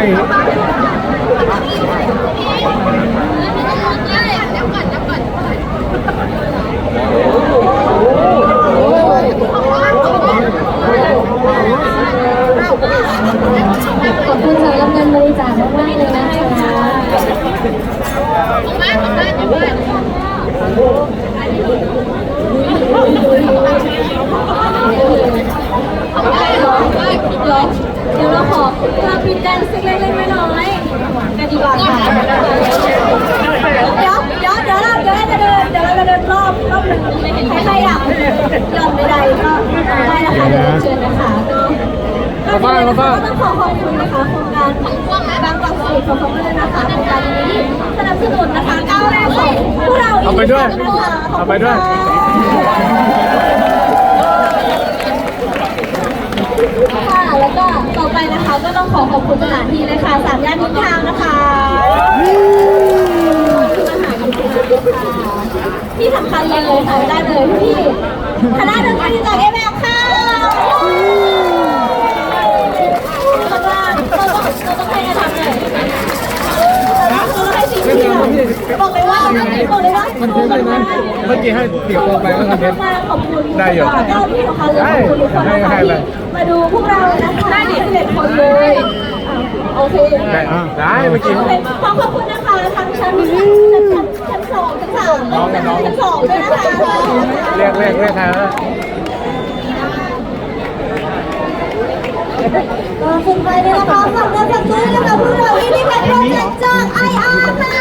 ไง นะคะเดี๋ยวเชิญนะคะก็ก็ต้องขอขอบคุณนะคะโครงการบางกอกสตรีทของผมด้วยนะคะโครงการนี้สนับสนุนนะคะก้าวแรกของพวกเราเอาไปด้วยนะคะขบเอาคุณไปด้วย ค่ะแล้วก็ต่อไปนะคะก็ต้องขอขอบคุณสถานที่เลยค่ะสามย่านมิตรทาวน์นะคะที่สำคัญเลยค่ะได้เลยที่คณะดนตรีจากเอแมค่ะข้างล่างเราต้องเราต้องให้อะไรทำเลยเราต้องให้สิ่งที่เราบอก มันคืออะไรนะเมื่อกี้ให้เสียงโปรไปก็คอนเทนต์ขอบคุณได้อยู่เจ้าที่สำคัญเลยขอบคุณทุกคนนะคะให้ให้มาดูพวกเรานะคะได้เอ็ดคนเลยโอเคได้เมื่อกี้ขอขอบคุณนะคะทั้งชั้นชั้นชั้นสองชั้นสามน้องชั้นสองด้วยนะคะเรียกเรียกเรียกครวะก็ขึ้นไปเลยนะคะฝากเงินฝากซื้อนะคะพวกเราที่นี่เป็นโปรเจกต์จากไออาร์ค่ะ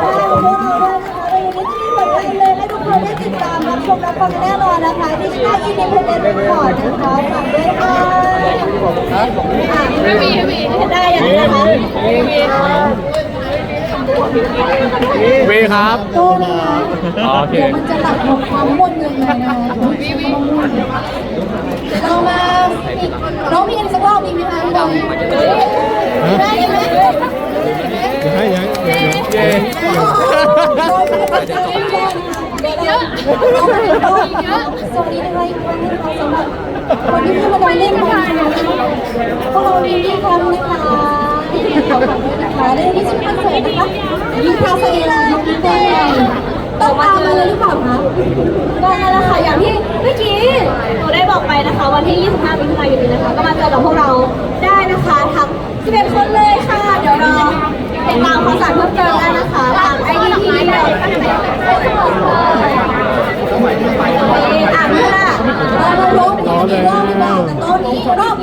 พวกเราด้วยนะคะในนี้ที่เปิดให้เลยให้ทุกคนได้ติดตา มรับชมรับฟังแน่นอนนะคะที่ช่องอินดิเพนเดนต์รีพอร์ตนะคะฝากด้วยค่ะไม่มีไม่มีได้ย่างนี้นะคะวีครับโตนะคะโอเคเดี๋ยวมันจะตัดหมดความมุ่นยังไงนะคะเรามาอีกร้องเพลงกันสักรอบดีไหมคะพี่บอลได้ไหม เดี๋ยวให้ยังเดี๋ยวเดี๋ยวเย้ สวัสดีนะคะอีกครั้งนะคะสำหรับคนที่เพิ่งมาได้เล่นกันพวกเราดีดีคำนะคะขอบคุณนะคะได้ที่ชื่อคอนเสิร์ตนะคะยิงคาเฟ่เลยิงเต้ต้องตามมาเลยหรือเปล่าคะก็นั่นแหละค่ะอย่างที่เมื่อกี้หนูได้บอกไปนะคะ วันที่ 25มิถุนายนนี้นะคะ ก็มาเจอกับพวกเราได้นะคะทั้ง11คนเลยค่ะ เดี๋ยวรอติดตามข่าวสารเพิ่มเติมได้นะคะทางไอดีที่เราอ่านเพื่อเราร้อง อีกรอบ